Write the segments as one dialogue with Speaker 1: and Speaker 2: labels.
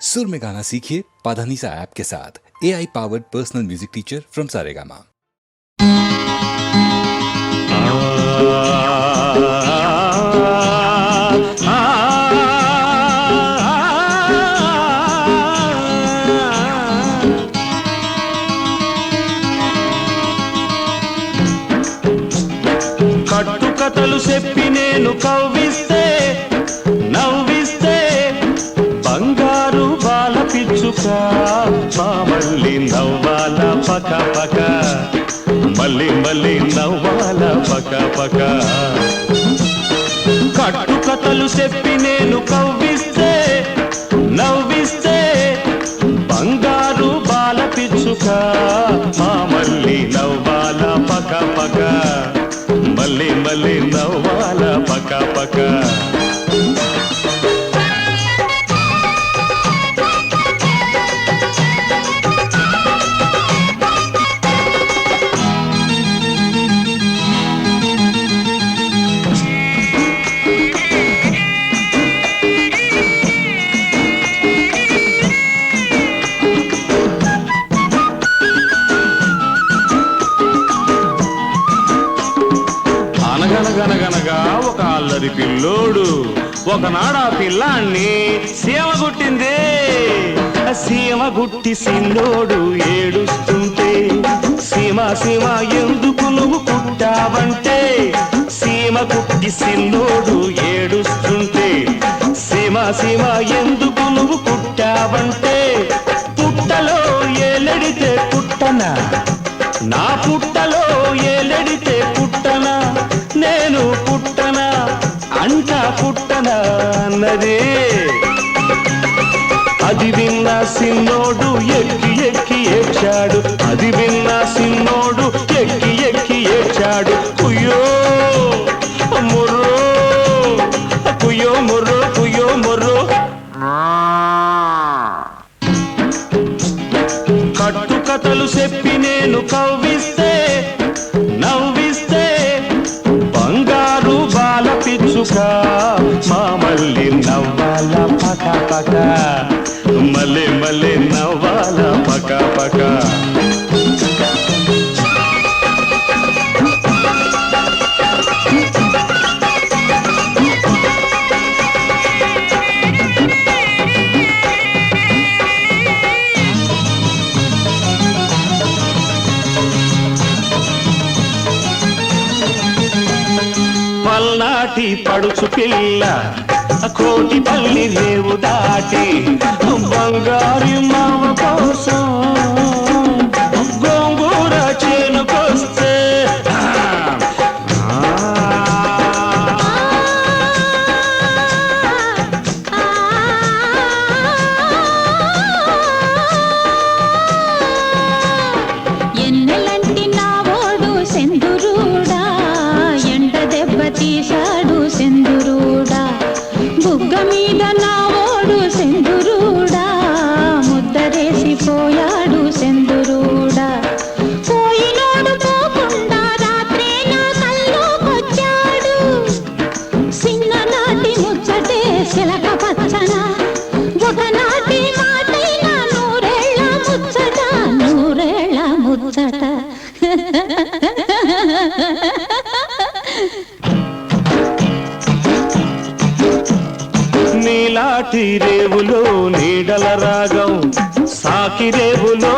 Speaker 1: सुर में गाना सीखिए पाधानीसा ऐप के साथ A I powered personal music teacher from Saregama
Speaker 2: కట్టుకథలు చెప్పి నేను మళ్ళీ నవ్వాల పక పక. కట్టుకథలు చెప్పి నేను కవ్విస్తే నవ్విస్తే బంగారు బాల పిచ్చుక. మా మళ్ళీ నవ్వాల పక పక. మళ్ళీ మళ్ళీ నవ్వాల పక పక. ఒకనాడు ఆ పిల్లాన్ని సీమ గుట్టింది సీమ గుట్టి సిన్నోడు ఏడుస్తుంటే సీమ సీమ ఎందుకు నువ్వు కుట్టావంటే సీమ కుట్టి సిన్నోడు ఏడుస్తుంటే సీమ సీమ అన్నది అది విన్న సిన్నోడు ఎక్కి ఎక్కి ఏడ్చాడు. అది విన్న సిన్నోడు ఎక్కి ఎక్కి ఏడ్చాడు. కుయ్యో ముర్రో కుయ్యో ముర్రో కుయ్యో ముర్రో. కట్టుకథలు చెప్పి నేను కవ్విస్తే దాటి పడుచు పిల్ల. కోటి పల్లి రేవు దాటి బంగారు మామ కోసం. నీలాటి రేవులో నీడల రాగం సాకి రేవులో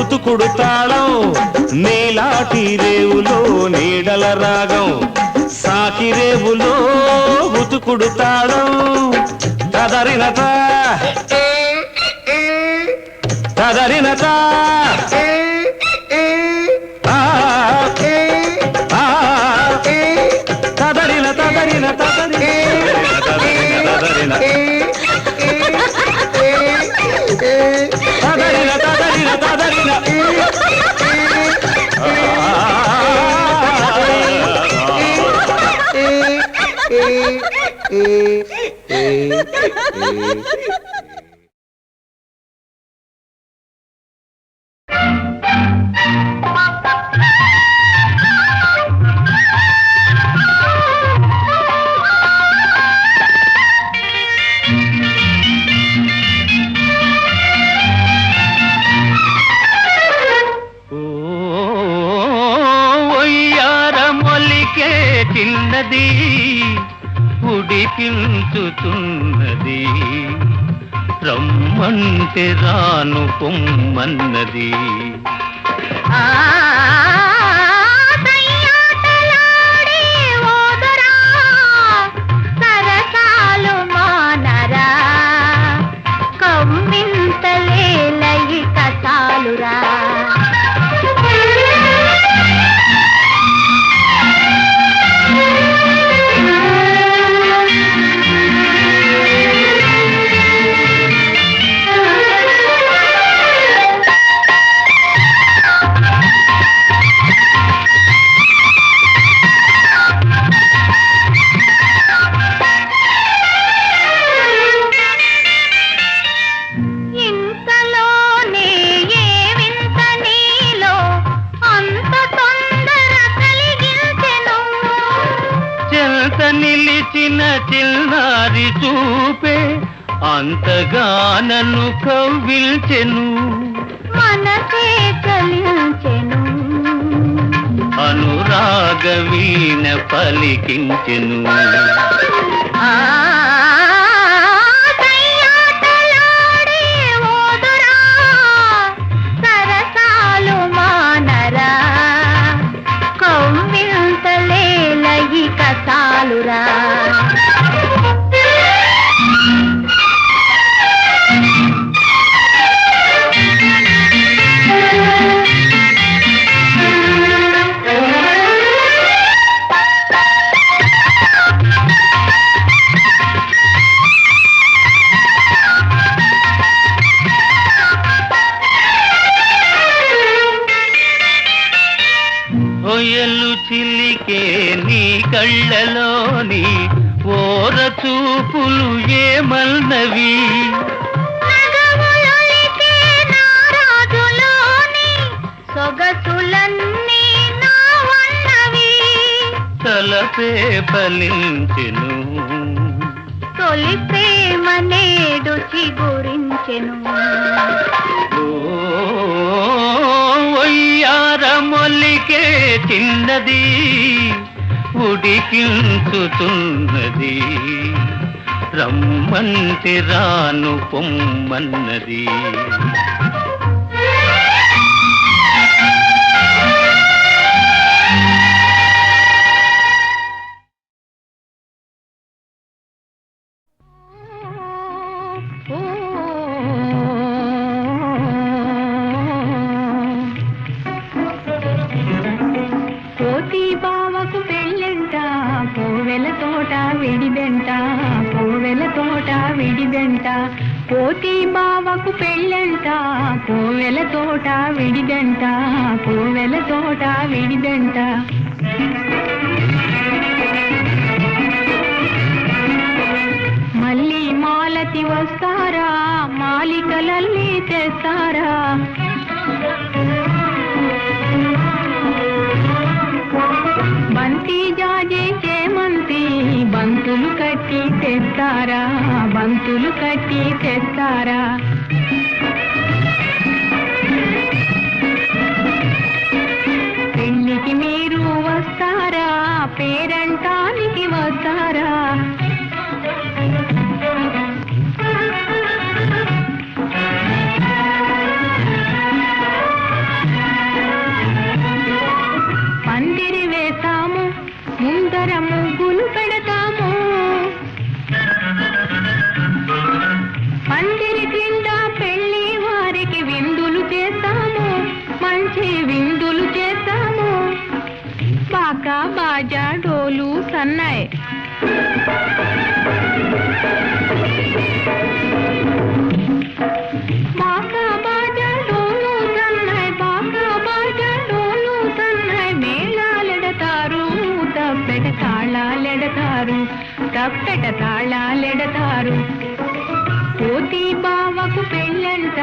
Speaker 2: ఉతుకుడు తాళం నీలాటి రేవులో నీడల రాగం సాకి రేవులో ఉతుకుడు తాళం. తదరినత కదరినత ఏ ఏ ఏ
Speaker 3: చిన్నది ఉడికించుతున్నది రమ్మంటే రాను పొమ్మన్నది ఆ చిన్నారి చూపే అంతగానను కవ్విల్చెను.
Speaker 4: మనసే చలించెను
Speaker 3: అనురాగ వీణ పలికించెను.
Speaker 4: ఆ
Speaker 3: తలపే ఫలించెను.
Speaker 4: తొలి ప్రేమ నేడు చిగురించెను
Speaker 3: ఒయ్యారమొల్లికే చిన్నది ఉడికించుతున్నది. రమ్మంటే రాను పొమ్మన్నది.
Speaker 4: బంతులు కట్టి తెస్తారా? తాళాలెడతారు తప్పెట తాళాలెడతారు. పోతి బావకు పెళ్ళంట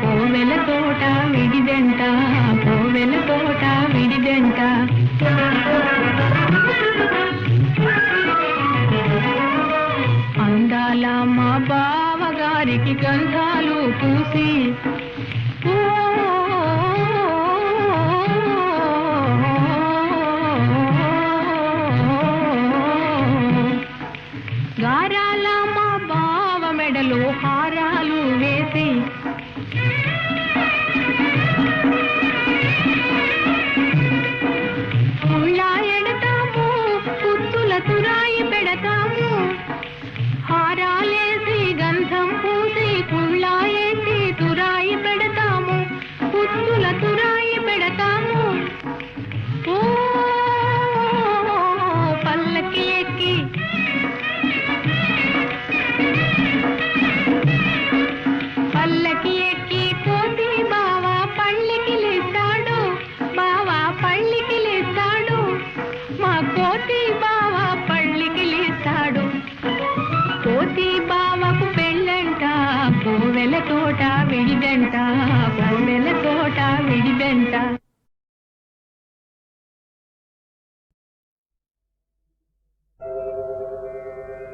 Speaker 4: పోవెల తోట విడిదంట పోవెల తోట విడిదంట. అందాల మా బావగారికి గంధాలు పూసి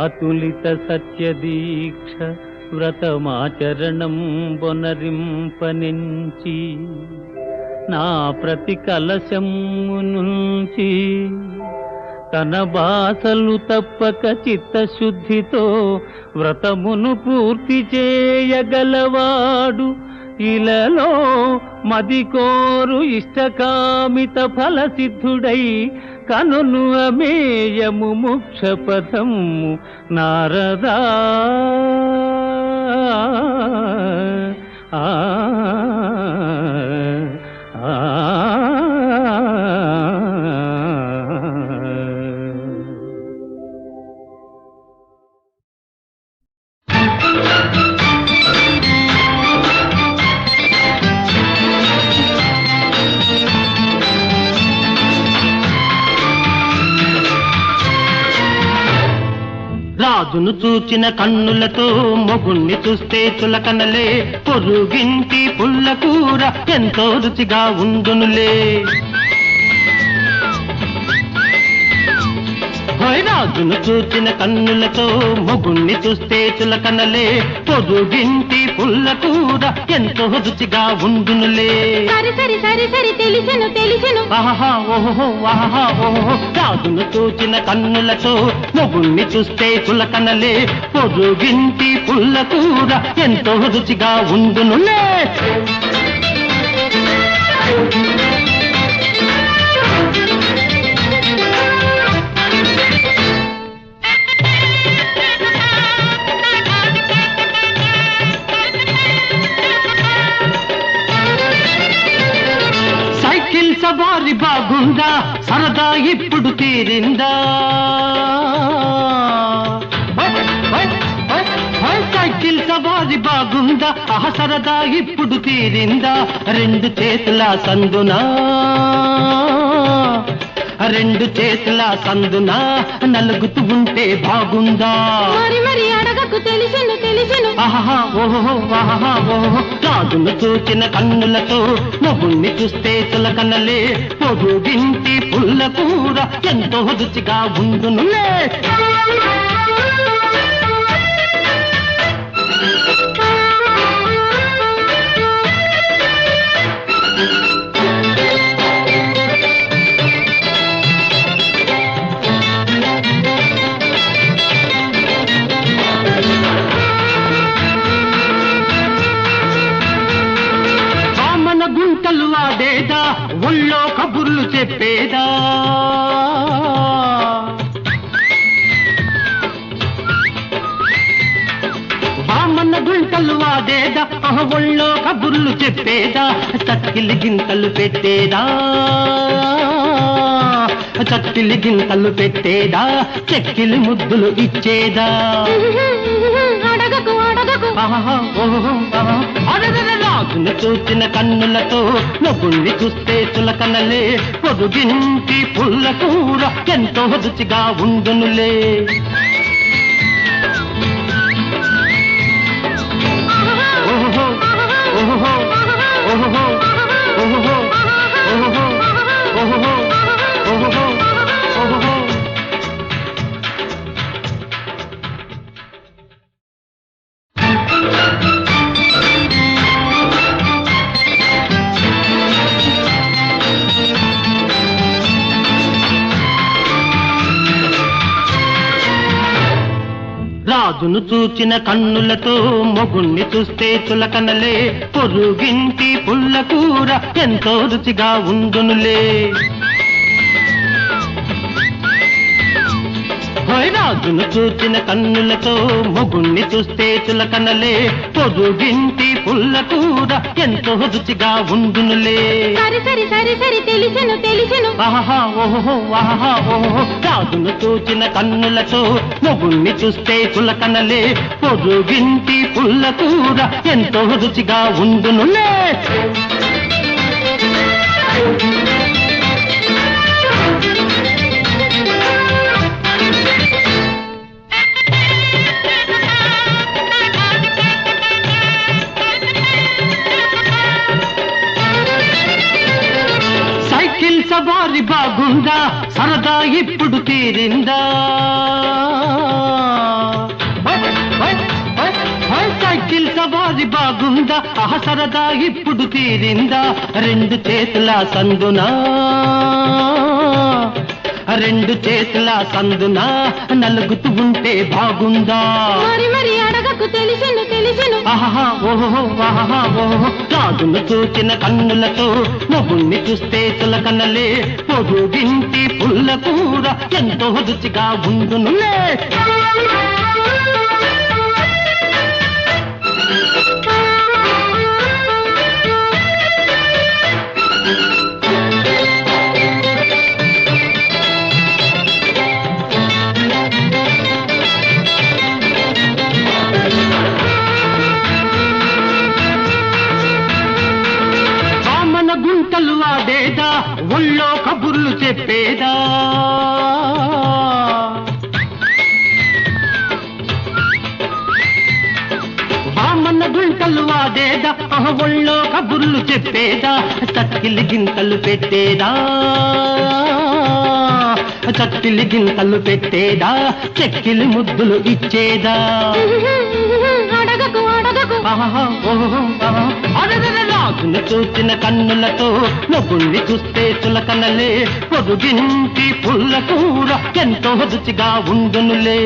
Speaker 5: అతులిత సత్యదీక్ష వ్రతమాచరణం బొనరింపనించి నా ప్రతి కలశము నుంచి తన బాసలు తప్పక చిత్తశుద్ధితో వ్రతమును పూర్తి చేయగలవాడు. ఇలలో మది కోరు ఇష్టకామిత ఫలసిద్ధుడై కనును అమేయము ముక్ష పథము నారదా. ఆ, రాజును చూచిన కన్నులతో మొగుణ్ణి చూస్తే చులకనలే. పొరుగింటి పుల్ల కూర ఎంతో రుచిగా ఉండునులే. రాజును చూచిన కన్నులతో మొగుణ్ణి చూస్తే చులకనలే. పొరుగింటి పుల్ల కూర ఎంతో రుచిగా ఉండునులే.
Speaker 4: సరి సరి సరి సరి తెలిసెను తెలిసెను.
Speaker 5: ఆహా ఓహో ఆహా ఓహో రాజును చూచిన కన్నులతో మొగుణ్ణి చూస్తే చులకనలే. పొరుగింటి పుల్ల కూర ఎంతో రుచిగా ఉండునులే. సైకిల్ సరదా ఇప్పుడు తీరిందా? సైకిల్ సవారి బాగుందా? ఆహ సరదా ఇప్పుడు తీరిందా? రెండు చేతుల సందునా? రెండు చేతుల సందునా? నలుగుతూ ఉంటే బాగుందా?
Speaker 4: మరి మరి నాకు తెలుసును తెలుసును.
Speaker 5: రాజును చూచిన కన్నులతో మొగుణ్ణి చూస్తే చులకనలే. పొరుగింటి పుల్ల కూర ఎంతో రుచిగా ఉండునులే. గుంటలు ఆడేదా ఒళ్ళో కబుర్లు చెప్పేదా? వామన గుంటలు ఆహ ఒళ్ళో కబుర్లు చెప్పేదా? చక్కిలి గింతలు పెట్టేదా? చక్కిలి గింతలు పెట్టేదా? చెక్కిలి ముద్దులు ఇచ్చేదా?
Speaker 4: అడగకు అడగకు.
Speaker 5: నాగును చూసిన కన్నులతో నగుణ్ణి చూస్తే చులకనలే. పొదుగింటి పుల్ల కూర ఎంతో రుచిగా ఉండునులే. రాజును చూచిన కన్నులతో మొగుణ్ణి చూస్తే చులకనలే. పొరుగింటి పుల్ల కూర ఎంతో రుచిగా ఉండునులే హోయ్ రాజును చూచిన కన్నులతో మొగుణ్ణి చూస్తే చులకనలే. పొరుగింటి పుల్ల కూర ఎంతో రుచిగా ఉండునులే.
Speaker 4: సరి సరి సరి సరి తెలిసెను తెలిసెను.
Speaker 5: ఆహా ఓహో ఆహా ఓహో. రాజును చూచిన కన్నులతో మొగుణ్ణి చూస్తే చులకనలే. పొరుగింటి పుల్ల కూర ఎంతో రుచిగా ఉండునులే. సైకిల్ బాగుందా సరదా ఇప్పుడు తీరిందా? సైకిల్ సవారి బాగుందా? ఆ సరదా ఇప్పుడు తీరిందా? రెండు చేతుల సందునా? రెండు చేతుల సందునా? నలుగుతూ ఉంటే బాగుందా?
Speaker 4: మరి మరి నాకు తెలిసెను తెలిసెను.
Speaker 5: రాజును చూచిన కన్నులతో మొగుణ్ణి చూస్తే చులకనలే. పొరుగింటి పుల్ల కూర ఎంతో రుచిగా ఉండునులే. చెప్పేదా చక్కిలి గింతలు పెట్టేదా? చక్కిలి గింతలు పెట్టేదా? చెక్కిలి ముద్దులు ఇచ్చేదా? రాజును చూచిన కన్నులతో నొగుణ్ణి చూస్తే చులకనలే. పొరుగింటి పుల్ల కూర ఎంతో రుచిగా ఉండునులే.